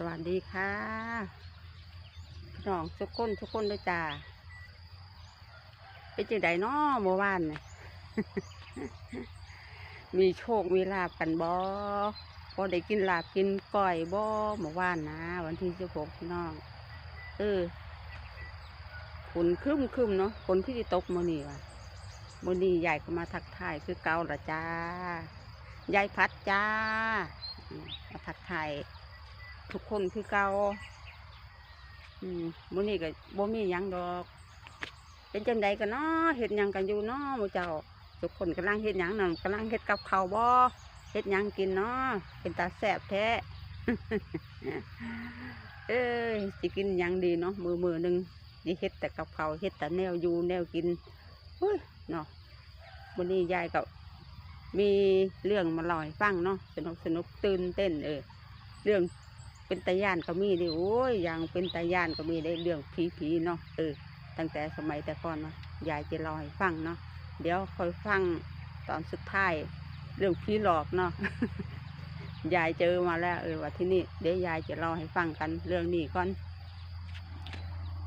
สวัสดีค่ะพี่น้องทุกคนทุกคนด้วยจ้าเป็นจังไดน้อเมื่อวานเนี่ยมีโชคมีลาบกันบ่บ่ได้กินลาบกินก้อยบ่เมื่อวานนะ วันที่สิบหกพี่น้อง เออฝนครึ้มครึมๆเนาะฝนพี่ตกมื้อนี้ว่ะมือนี้ยายก็มาทักทายคือเกาละจ้ายายพัดจ้ามมาทักทาย ทุกคนคือเก่าอืมมื้อนี้ก็บ่มีหยังดอก เป็นจังใดกันเนาะเฮ็ดหยังกันอยู่เนาะหมู่เจ้า ทุกคนกำลังเฮ็ดหยังนั่นกำลังเฮ็ดกับข้าวบ่เฮ็ดหยังกินเนาะเป็นตาแซ่บแท้ เอ้ยสิกินหยังดีเนาะมือมือหนึงนี่เฮ็ดแต่กับข้าวเฮ็ดแต่แนวอยู่แนวกินเฮ้ยเนาะวันนี้ยายก็มีเรื่องมาล่าให้ฟังเนาะสนุกสนุกตื่นเต้นเออเรื่อง เป็นตาย่านก็มีดิโอ้ยอย่างเป็นตาย่านก็มีได้เรื่องผีผีๆเนาะเออตั้งแต่สมัยแต่ก่อนเนาะยายจะล่าให้ฟังเนาะเดี๋ยวคอยฟังตอนสุดท้ายเรื่องผีหลอกเนาะยายเจอมาแล้วเออว่าที่นี่เดี๋ยวยายจะเล่าให้ฟังกันเรื่องนี้ก่อน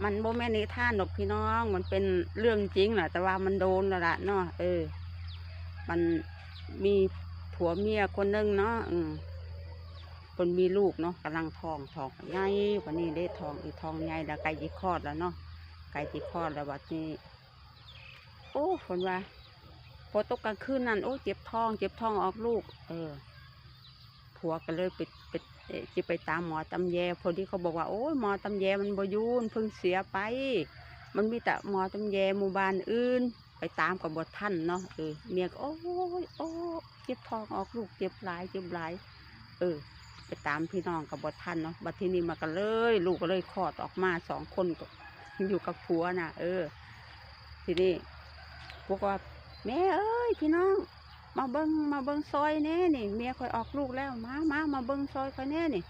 มันโบแม่นิท่านหรอกพี่น้อง มันเป็นเรื่องจริงแหละแต่ว่ามันโดนแล้วละเนาะเออ มันมีผัวเมียคนหนึงเนาะอืม คนมีลูกเนาะกำลังทองทองใหญ่วันนี้ได้ทองอีทองใหญ่แล้วใกล้จะคอดแล้วเนาะใกล้จะคอดแล้ววันนี้โอ้ฝนว่าพอตกกลางคืนนั่นโอ้เจ็บท้อง เจ็บท้องออกลูก เออผัวก็เลยไปไปเอจะไปตามหมอตำแยพอดีเขาบอกว่าโอ้ยหมอตำแยมันบยูนเพิ่งเสียไป มันมีแต่หมอตำแยหมู่บ้านอื่น ไปตามกับบทท่านเนาะเออเมียก็โอ้ยโอ้เจ็บท้องออกลูกเจ็บหลายเจ็บหลาย เออ ไปตามพี่น้องกับบทท่านเนาะบัดที่นี้มากันเลย ลูกก็เลยคลอดออกมาสองคนก็อยู่กับผัวน่ะเออ ทีนี้พวกว่าแม่เอ้ยพี่น้อง มาเบิ้งมาเบิ้งซอยแน่นี่เมียคอยออกลูกแล้วมามามาเบิ้งซอยคอยแน่นี่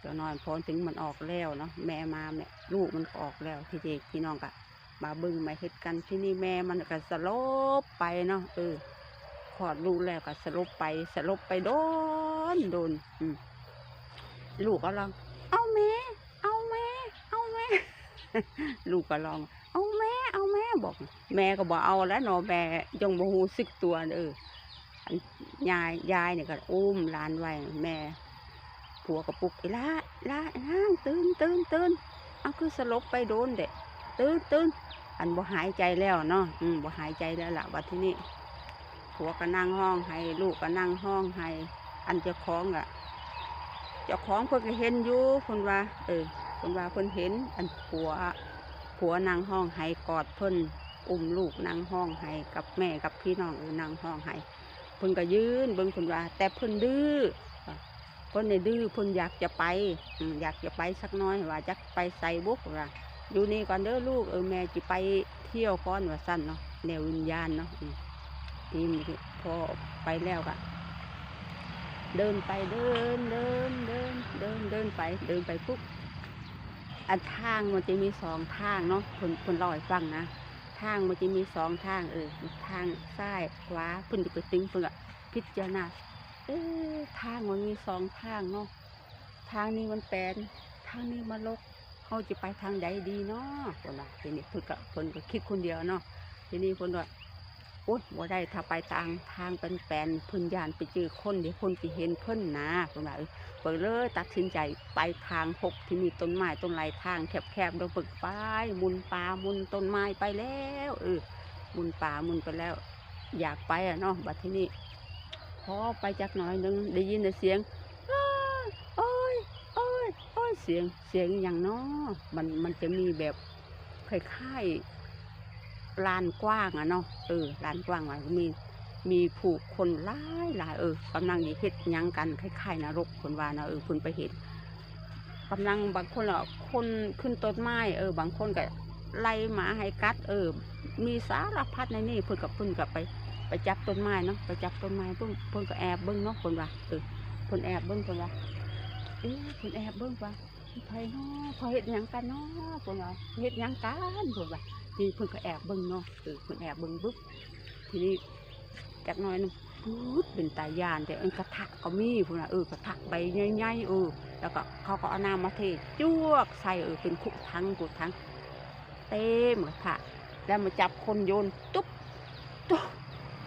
เจ้านอนพอถึงมันออกแล้วเนาะแม่มาแม่ลูกมันออกแล้วทีเด็กพี่น้องกะมาเบิ้งมาเฮ็ดกันที่นี่แม่มันก็สลบไปเนาะเออคลอดลูกแล้วก็สลบไปสลบไปโดนโดนอืม ลูกก็ร้อง เอาแม่เอาแม่เอาแม่ลูกก็ร้อง เอาแม่เอาแม่บอก แม่ก็บอกเอาแล้วนาะแม่ยงบ่ฮู้สึกตัวเอออันยายยายเนี่ยก็อุ้มลานไว้แม่ผัวก็ปลุกอีละละนางตื่นตื่นตื่นเอาคือสลบไปโดนเด็ตื่นตื่นอันบ่หายใจแล้วเนาะอืมบ่หายใจแล้วล่ะวันที่นี้ผัวก็นั่งห้องให้ ลูกก็นั่งห้องให้ อันเจ้าของอะ จ้าของเพิ่นก็เห็นอยู่เพิ่นว่า เออเพิ่นว่าเพิ่นเห็น อันผัวผัวนางห้องไห้กอดเพิ่นอุ้มลูกนางห้องไห้กับแม่กับพี่น้องเออนางห้องไห้เพิ่นก็ยืนเบิ่งเพิ่นว่า แต่เพิ่นดื้อเพิ่นเนี่ยดื้อเพิ่นอยากจะไปอยากจะไปสักน้อยว่าจะไปใส่บุกว่าอยู่นี่ก่อนเด้อลูกเออแม่จะไปเที่ยวก่อนว่าสั้นเนาะแนววิญญาณเนาะอืมทีนี้พอไปแล้วก็ เดินไปเดินเดินเดินเดินเดินไป เดินไปปุ๊บอันทางมันจะมีสองทางเนาะคนคนล่าให้ฟังนะทางมันจะมีสองทางเออทางซ้ายขวาพิ่นจะไปตึงเพิ่นก็พิจารณาเออทางมันมีสองทางเนาะทางนี้มันแปลนทางนี้มันลกเขาจะไปทางใดดีเนาะคนว่าทีนี้พิ่นก็เพิ่นก็คิดคนเดียวเนาะทีนี้เพิ่นว่า โอ๊ยบ่ได้ถ้าไปทางทางเป็นแปนพิ่นยานไปเจอคนเดี๋ยวคนจะเห็นเพิ่นนะเพิ่นเออเปิดเลยตัดสินใจไปทางหกที่มีต้นไม้ต้นไรทางแคบๆเราเปิดไปมุนป่ามุนต้นไม้ไปแล้วเออมุนป่ามุนไปแล้ว อยากไปอะเนาะบัดที่นี่พอไปจากหน่อยหนึงได้ยินแต่เสียงอ้ายโอ้ยโอ้ยโอ้ยเสียงเสียงอย่างเนาะมันมันจะมีแบบคล้ายๆ ลานกว้างอะเนาะเออลานกว้างอะมีมีผู้คนหลายหลายเออกำลังดีเฮ็ดยังกันคล้ายๆนรกคนว่านะเออคนไปเห็นกำลังบางคนอะคนขึ้นต้นไม้เออ บางคนก็ไล่หมาให้กัด เออ มีสารพัดในนี่เพิ่นกับเพิ่นกับไป ไปจับต้นไม้เนาะไปจับต้นไม้เพิ่นเพิ่นก็แอบเบิ้งเนาะคนว่าเออเพิ่นแอบเบิ้งคนว่าเอ๊ะเพิ่นแอบเบิ้งว่าไผเนาะเขาเฮ็ดยังกันเนาะเพิ่นว่าเฮ็ดยังกันเพิ่นว่า นี้เพิ่นก็แอบเบิ้งเนาะเออเพิ่นแอบเบิ้งบึ๊บทีนี้จากน้อยนึงพูดเป็นตายานแต่เอ็นกระทะก็มีพุ่นน่ะเออกระทะใบใหญ่ๆเออแล้วก็เขาก็เอาน้ำมาเทจวกใส่เออเป็นคุทั้งกุทั้งเต็มกระทะแล้วมาจับคนโยนตุ๊บตุ๊บ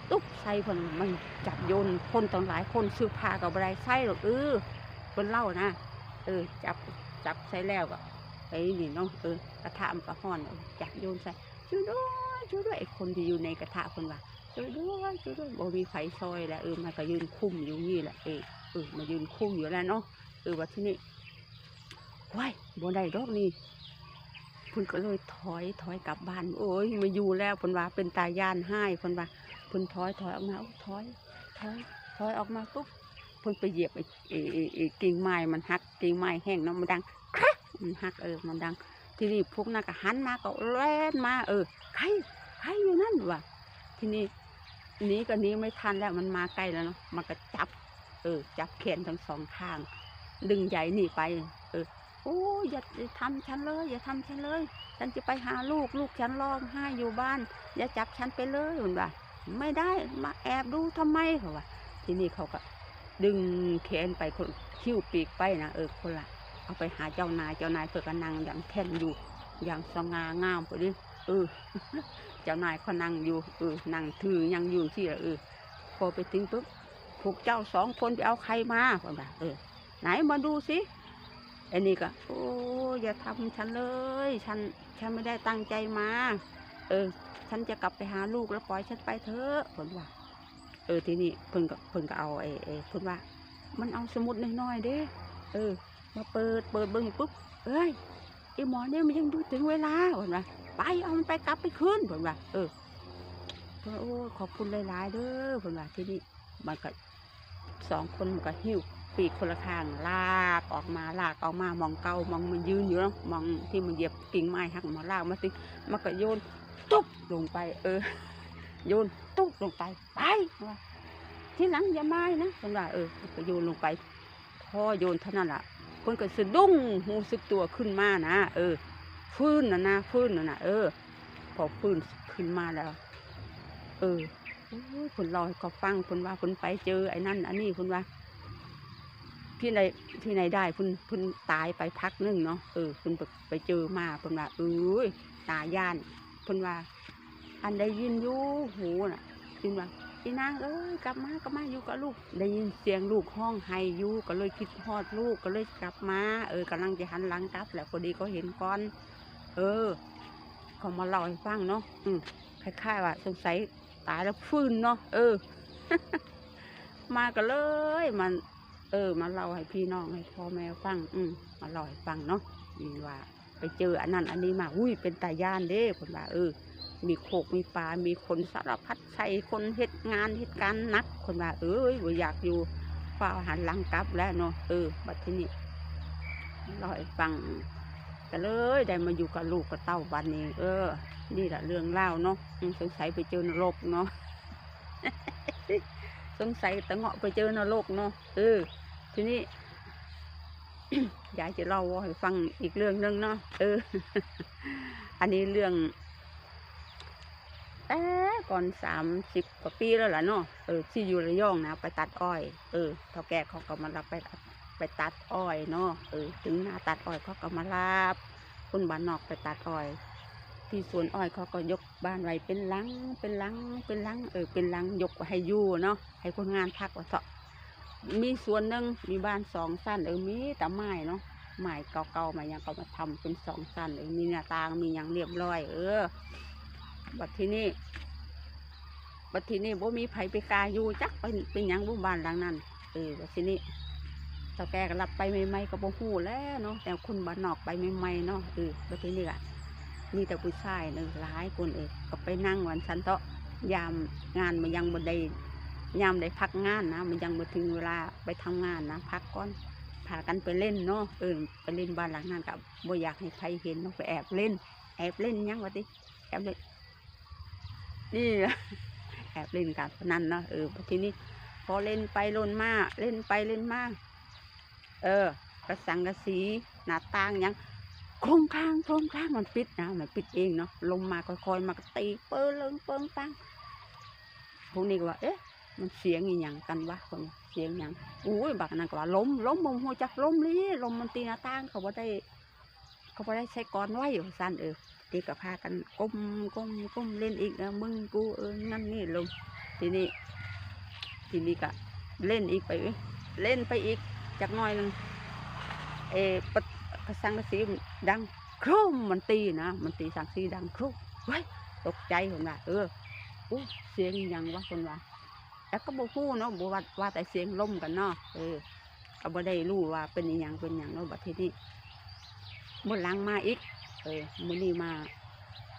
ตุ๊บใส่คนมันจับโยนคนตั้งหลายคนซื้อผ้ากับอะไรใส่หรอกเออคนเล่านะเออจับจับใส่แล้วก็ ไอ้นี่เนาะเออกระทะมันก็ห่อนออจับโยนใส่ช่วยด้วยช่วยด้วยไอ้คนที่อยู่ในกระทะคนว่าช่วยด้วยช่วยด้วยบ่มีไฟซอยแล้วเออมันก็ยืนคุ้มอยู่นี่แหละเออเออมายืนคุ้มอยู่แล้วเนาะเออว่าที่นี่ว้ายบ่ได้ดอกนี่พุ่นก็เลยถอยถอยกลับบ้าน โอ้ยมาอยู่แล้วเพุ่นว่าเป็นตายานให้เพุ่นว่าพุ่นถอยถอยออกมาถอยถอยถอยออกมาปุ๊บพุ่นไปเหยียบไอ้ไอ้กิ่งไม้มันหักกิ่งไม้แห้งเนาะมันดังครั มันหักเออมันดัง ทีนี้พวกนั้นก็หันมาก็แล่นมา เออใครใครอยู่นั่นวะทีนี้นีก็นี้ไม่ทันแล้วมันมาใกล้แล้วเนาะมันก็จับ เออ จับแขนทั้งสองข้าง ดึงใหญ่หนีไป เออโอ้ยอย่าอย่าทำฉันเลย อย่าทำฉันเลย ฉันจะไปหาลูกลูกฉันร้องไห้อยู่บ้าน อย่าจับฉันไปเลยมันว่าไม่ได้มาแอบดูทำไมเขาว่าทีนี้เขาก็ ดึงแขนไปคนคิ้วปีกไปนะเออคนละ เอาไปหาเจ้านาย เจ้านายเพื่อกนังอย่างแท่นอยู่ อย่างสง่างามพอดีเออ เจ้านายเขานั่งอยู่ เออ นั่งถือยังอยู่ที่เออ พอไปถึงปุ๊บพวกเจ้าสองคนไปเอาใครมาคนละเออ ไหนมาดูสิไอ้นี่ก็ โอ้อย่าทำฉันเลย ฉัน ฉันไม่ได้ตั้งใจมา เออ ฉันจะกลับไปหาลูกแล้วปล่อยฉันไปเถอะคนว่า เออ ทีนี้เพิ่นก็เพิ่นก็เอาไอ้ไอ้เพิ่นว่า มันเอาสมุดน้อยๆเด้ เออ มาเปิดเปิดเบิ่งปุ๊บเอ้ยไอ้หมอเนี่ยมันยังดูถึงเวลาคนว่าไปเอามันไปกลับไปคืนผมว่าเออเพิ่นว่าโอ้ขอบคุณหลายๆเด้อผมว่าที่นี่มันก็สองคนมันก็หิ้วปีกคนละข้างลากออกมาลากออกมามองเกามองมันยืนอยู่เนาะมองที่มันเหยียบกิ่งไม้หักมาลากมาสิมันก็โยนตุ๊บลงไป เออ โยนตุ๊บลงไปไปว่าที่หลังอย่าไมานะผมว่าเออก็โยนลงไปพอโยนเท่านั้นแหละ เพิ่นก็สะดุ้งหูสึกตัวขึ้นมานะเออฟื้นนะนะฟื้นนะนะเออ พอฟื้นขึ้นมาแล้ว เออโอ้ยผลอยก็ฟังผลว่าผลไปเจอไอ้นั่นอันนี้ผลว่าที่ไหนที่ไหนได้ผลผลตายไปพักหนึงเนาะเออผลไปไปเจอมาผลว่าเอ้ยตาย่านผลว่า อันได้ยินยู่หูน่ะยินว่า อีนางเอ้ยกลับมากลับมาอยู่กับลูก ได้ยินเสียงลูกห้องไห้อยู่ก็เลยคิดฮอดลูกก็เลยกลับมา เออกำลังจะหันหลังกลับแหละพอดีก็เห็นก่อน เออเขามาเล่าให้ฟังเนาะอืมคล้ายๆว่าสงสัยตายแล้วฟื้นเนาะเออ มากันเลยมัน เออ มาเล่าให้พี่น้องให้พ่อแม่ฟัง อืมมาเล่าให้ฟังเนาะอืมว่า ไปเจออันนั้นอันนี้มาอุ้ยเป็นตาย่านเด้คนว่าเออ มีโคกมีปลา มีคนสารพัดใส่คนเฮ็ดงานเฮ็ดการหนักคนว่า เอ้ยบ่อยากอยู่ฝ้าหันหลังกลับแล้วเนาะเออบัดทีนี้เล่าให้ฟังก็เลยได้มาอยู่กับลูกกับเต้าบันนี้ เออ นี่แหละเรื่องเล่าเนาะสงสัยไปเจอนรกเนาะสงสัยตะเงาะไปเจอนรกเนาะเออ ทีนี้ยายจะเล่าให้ฟังอีกเรื่องหนึงเนาะเออ อันนี้เรื่อง แต่ก่อนสามสิบกว่าปีแล้วล่ะเนาะเออที่อยู่ระยองนะไปตัดอ้อย เออเท่าแก่เขาก็มารับไปตัดไปตัดอ้อยเนาะเออถึงหน้าตัดอ้อยเขาก็มารับคนบ้านนอกไปตัดอ้อย ที่สวนอ้อยเขาก็ยกบ้านไว้เป็นหลังเป็นหลังเป็นหลังเออเป็นหลังยกให้อยู่เนาะให้คนงานพักว่าเถอะมีสวนหนึ่งมีบ้านสองสั้นเออมีแต่ไม้เนาะไม้เก่าๆมายังก็มาทำเป็นสองสั้นเออมีหน้าต่างมีอย่างเรียบร้อย เออ บัดที่นี่บัดที่นี่บ่มีไผไปกาอยู่จักเป็นเป็นหยังบุบ้านหลังนั้นเออบัดที่นี่ตาแกก็รับไปใหม่ๆก็บ่ฮู้แล้วเนาะแต่คนบ้านนอกไปใหม่ๆเนาะเออบัดที่นี่อะมีแต่ผู้ชายหนึ่งหลายคนเองก็ไปนั่งวันสันเถาะยามงานมันยังบ่ได้ยามได้พักงานนะ มันยังบ่ถึงเวลาไปทำงานนะพักก่อนพากันไปเล่นเนาะเออไปเล่นบ้านหลังนั้นกับบ่อยากให้ใครเห็นเนาะไปแอบเล่น แอบเล่นยังวะติแอบเล่น นี่แอบเล่นการพนันเนาะเออทีนี้พอเล่นไปล่นมาเล่นไปเล่นมาเออกระสังกระสีหน้าต่างยังโครงคางโครงคางมันปิดนะมันปิดเองเนาะลมมาค่อยๆมาตีเปิ้ลเลิงเปิ้งปังพวกนี้ก็ว่าเอ๊ะมันเสียงอีหยังกันวะคนเสียงหยังอุ้ยบักนั่นก็ว่าล้มล้มมงหัวจักล้มลี่ลมมันตีหน้าต่างเขาบ่ได้ เขาบ่ได้ใช้กรไว้อยู่สั้นเออ ตีก็พากันก้มก้มก้มเล่นอีกมึงกูเออนั่นนี่ลงทีนี้ทีนี้ก็เล่นอีกไปเล่นไปอีกจากน้อยนึงเออปะกระสังกระสีดังโครมมันตีนะมันตีสังสีดังโครมเฮ้ยตกใจคนว่าเอออู้เสียงยังวะคนว่าแล้วก็บอกฮู้เนาะบอกว่าว่าแต่เสียงลมกันเนาะเออก็บ่ได้รู้ว่าเป็นอิหยังเป็นอิหยังเนาะบัดทีนี้มื้อหลังมาอีก เออมื้อนี้มา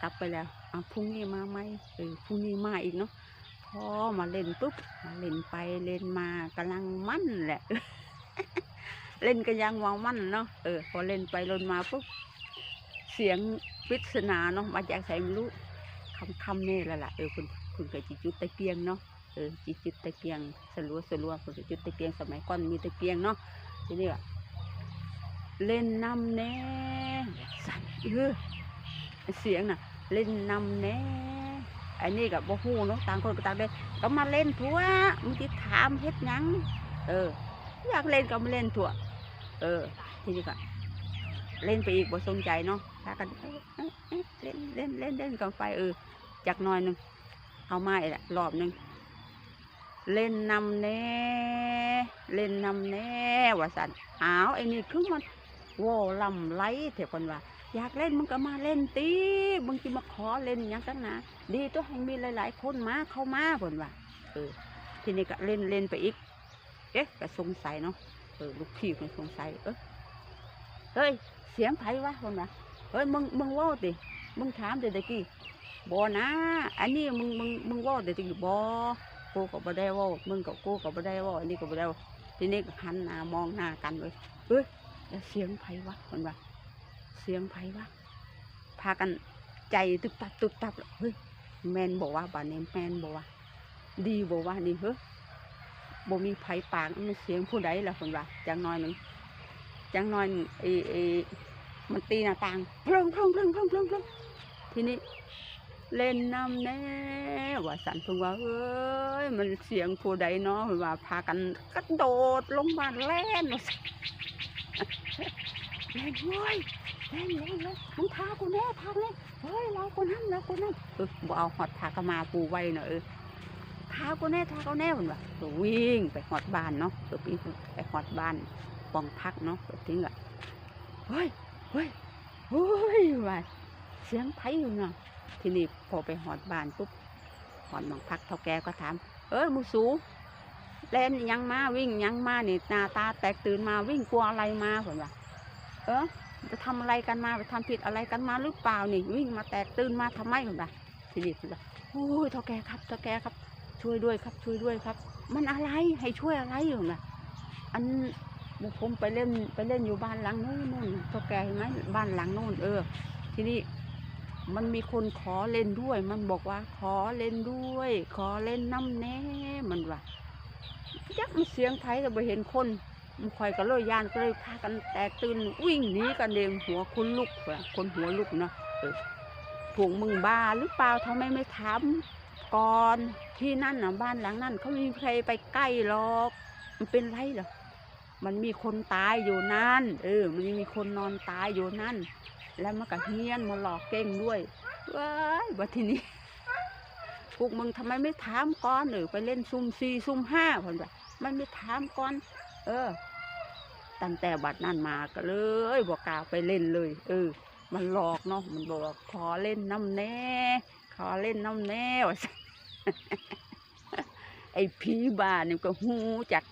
กลับไปแล้วอะพรุ่งนี้มาไหมเออพรุ่งนี้มาอีกเนาะพอมาเล่นปุ๊บมาเล่นไปเล่นมากำลังมั่นแหละ เล่นกันยังวางมั่นเนาะเออพอเล่นไปเล่นมาปุ๊บเสียงปริศนาเนาะมาจากใส่ไม่รู้คำคำๆนี่แหละล่ะเออคุณคุณเคยจิจุดตะเกียงเนาะเออจิจุดตะเกียงสลัวสลัวคุณเคยจุดตะเกียงสมัยก่อนมีตะเกียงเนาะทีนี้อะ เล่นนำแน่สั่นเออเสียงน่ะ เล่นนำแน่อันนี้กับบ่ฮู้เนาะต่างคนก็ต่างเล่นก็มาเล่นทั่วมึงสิถามเฮ็ดยังเออ อยากเล่นก็มาเล่นทั่วเออ ทีนี้ก็เล่นไปอีกบ่สนใจเนาะพากันเล่นเล่นเล่นเล่นกันไปเออจากหน้อยหนึงเอาไมาอีกละรอบหนึงเล่นนำแน่ เล่นนำแน่ว่าสันอ้าวไอ้นี่คือมัน โว้ลำไรเถอะคนว่า อยากเล่นมึงก็มาเล่นตีมึงจะมาขอเล่นหยังกันนะดีตัวให้มีหลาย ๆ คนมาเข้ามาผลว่าเออทีนี้ก็เล่นเล่นไปอีก เอ๊ะก็สงสัยเนาะเออลูกพี่มันสงสัยเออเฮ้ยเสียงไผวะคนว่าเฮ้ยมึงมึงว่าดิมึงถามเดี๋ยวตะกี้บอนะ อันนี้มึงมึงมึงว่าเดี๋ยวตะกี้บอกูก็บ่ได้เว่ามึงกับกูก็บ่ได้เว่าอันนี้ก็บ่ได้เว้าทีนี้ก็หันหน้ามองหน้ากันเลยเฮ้ย แล้วเสียงไผวะคนว่าเสียงไผวะพากันใจตึบตับตึบตับเฮ้ยแมนบอกว่าบ้านนี้แมนบอกว่าดีบอกว่านี่เฮ้ยบ่มีไผปากมันเสียงผู้ใดล่ะคนว่าจังน้อยหนึ่งจังน้อยหนึ่งเอเอมันตีหน้าต่างเพลิงเพลิงเพลิงเพลิงเพลิงเพลิงทีนี้เล่นน้ำแน่ว่าสันเพิ่งว่าเอ้ยมันเสียงผู้ใดเนาะเพิ่นว่าพากันกระโดดลงมาแล่น เล่นเว้ยเล่นเล่นเล่นมึงทากูแน่ทากูแน่เฮ้ยเราคนนั้นเราคนนั้นเออบ่เอาหอดทากระมาปูไว้เนอะเออทากูแน่ทากูแน่ผมว่าก็วิ่งไปหอดบ้านเนาะเออวิ่งไปหอดบ้านปองพักเนาะเออทิ้งอะเฮ้ยเฮ้ยเฮ้ยว่าเสียงไผอยู่เนาะทีนี้พอไปหอดบ้านปุ๊บหอดมองพักเท่าแกก็ถาม เอ้ยมูสูเล่นยังมาวิ่งยังมาเนี่หน้าตาแตกตื่นมาวิ่งกลัวอะไรมาผมว่า เออจะทำอะไรกันมาไปทำผิดอะไรกันมาหรือเปล่านี่วิ่งมาแตกตื่นมาทำไมผมล่ะทีนี้ผมว่าโอ้ยเท่าแกครับเท่าแกครับ ช่วยด้วยครับ ช่วยด้วยครับ มันอะไรให้ช่วยอะไรอยู่ล่ะอันผมไปเล่นไปเล่นอยู่บ้านหลังนู้นนู่นเท่าแกเห็นไหมบ้านหลังนู้นเออ ทีนี้มันมีคนขอเล่นด้วย มันบอกว่า ขอเล่นด้วย ขอเล่นน้ำแน่มันว่ายักมันเสียงไทยแต่ไปเห็นคน คอยก็เลยยานก็เลยพากันแตกตื่นวิ่งหนีกันเองหัวคนลุกคนหัวลุกเนาะพวกมึงบ้าหรือเปล่าทำไมไม่ถามก่อนที่นั่นน่ะบ้านหลังนั่นเขาไม่มีใครไปใกล้หรอกมันเป็นไรเหรอมันมีคนตายอยู่นั่น เออ มันยังมีคนนอนตายอยู่นั่น แล้วมันก็เฮี้ยนมาหลอกเก่งด้วยว้ายบัดทีนี้พวกมึงทำไมไม่ถามก่อนเออไปเล่นซุ่มสี่ซุ่มห้าคนแบบมันไม่ถามก่อน เออ ตั้งแต่บัดนั้นมาก็เลยบอกกล้าวไปเล่นเลย เออ มันหลอกเนาะมันบอกขอเล่นน้ำแน่ขอเล่นน้ำแน่วไอ้ผีบ้านี่ก็หูจัก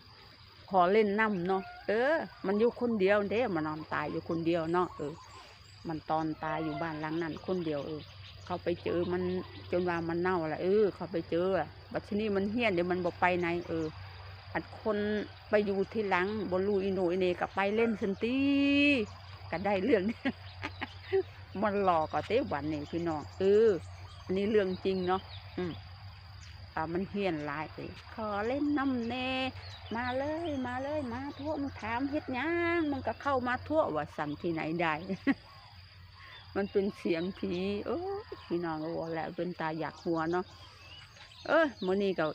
ขอเล่นน้ำเนาะเออ มันอยู่คนเดียวเด้มันนอนตายอยู่คนเดียวเนาะเออ มันตอนตายอยู่บ้านหลังนั้นคนเดียวเออเขาไปเจอมันจนว่ามันเน่าละเออ เขาไปเจอบัดทีนี้มันเฮี้ยนเดี๋ยวมันบอกไปไหนเออ อัดคนไปอยู่ที่หลังบนลูอีโนอีเนกับไปเล่นสันตีก็ได้เรื่องมันหลอกก็เต้วันนี่พี่น้องเอออันนี้เรื่องจริงเนาะอืมอ่ามันเฮียนลายไปขอเล่นน้ำเนมาเลยมาเลยมาทั่วมึงถามเฮ็ดยังมันก็เข้ามาทั่วว่าสันที่ไหนได้ มันเป็นเสียงผีโอ้พี่น้องก็ว่าแล้วเป็นตาอยากหัวเนาะเออมื้อนี้ก็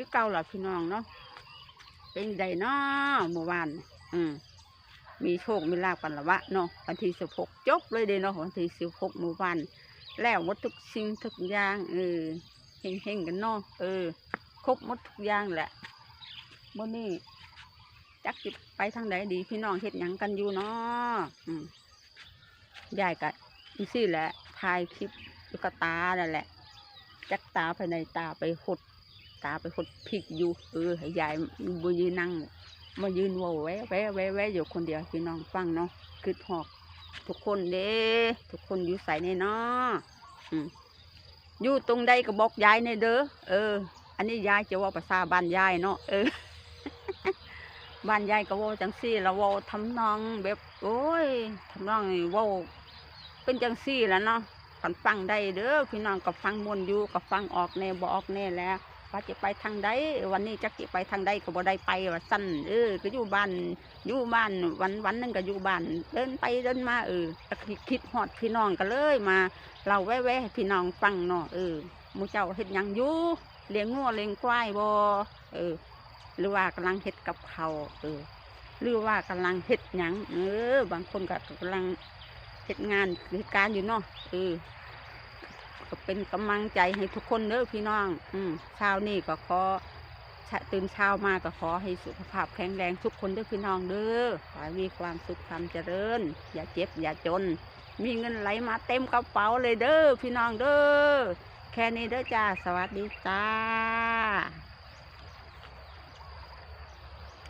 คือเก่าล่ะพี่น้องเนาะเป็นไดเนาะเมื่อวานอืมมีโชคมีลาภกันละวะเนาะวันที่สิบหกจบเลยเด้เนาะวันที่สิบหกเมื่อวานแล้วหมดทุกสิ่งทุกอย่างเออเฮงๆกันเนาะเออ ครบหมดทุกอย่างแหละมื่อนี้จักจิไปทางไหนดีพี่น้องเฮ็ดหยังกันอยู่เนาะอืมยายกะอีซี่แหละถ่ายคลิปลูกตานั่นแหละจักตาภายในตาไปหด ตาไปหดพริกอยู่ เออให้ยายบุยืนนั่ง มายืนวแวแวะแวะแวะอยู่คนเดียวพี่น้องฟังเนาะคือหอก ทุกคนเด้ทุกคนอยู่ใส่ในเนาะอืมอยู่ตรงใดก็บอกยายในเด้อเออ อันนี้ยายจะว่าภาษาบ้านยายเนาะเออบ้านยายก็ว่าจังซี่ล้วเว่าทำนองแบบ โอ้ยทำนองเว่าเป็นจังซี่แล้วเนาะกันฟังได้เด้อพี่น้องก็ฟังมวนอยู่ก็ฟังออกแน่บออกแน่แล้ว ว่าจะไปทางใดวันนี้จักจะไปทางใดก็บ่ได้ไปว่าสั้นเออก็อยู่บ้านอยู่บ้านวันวันหนึงก็อยู่บ้านเดินไปเดินมาเออคิดฮอดพี่น้องก็เลยมาเราแว่ๆพี่น้องฟังเนาะเออมูเจ้าเฮ็ดยังอยู่เลี้ยงงัวเลี้ยงควายบ่เออ หรือว่ากำลังเฮ็ดกับเขาเออ หรือว่ากำลังเฮ็ดหยังเออบางคนก็กำลังเฮ็ดงานเหตุการอยู่เนาะเออ ก็เป็นกำลังใจให้ทุกคนเด้อพี่น้อง อืมเช้านี่ก็ขอตื่นเช้ามาก็ขอให้สุขภาพแข็งแรงทุกคนเด้อพี่น้องเด้อขอให้มีความสุขความเจริญ อย่าเจ็บ อย่าจน มีเงินไหลมาเต็มกระเป๋าเลยเด้อพี่น้องเด้อแค่นี้เด้อจ้า สวัสดีจ้า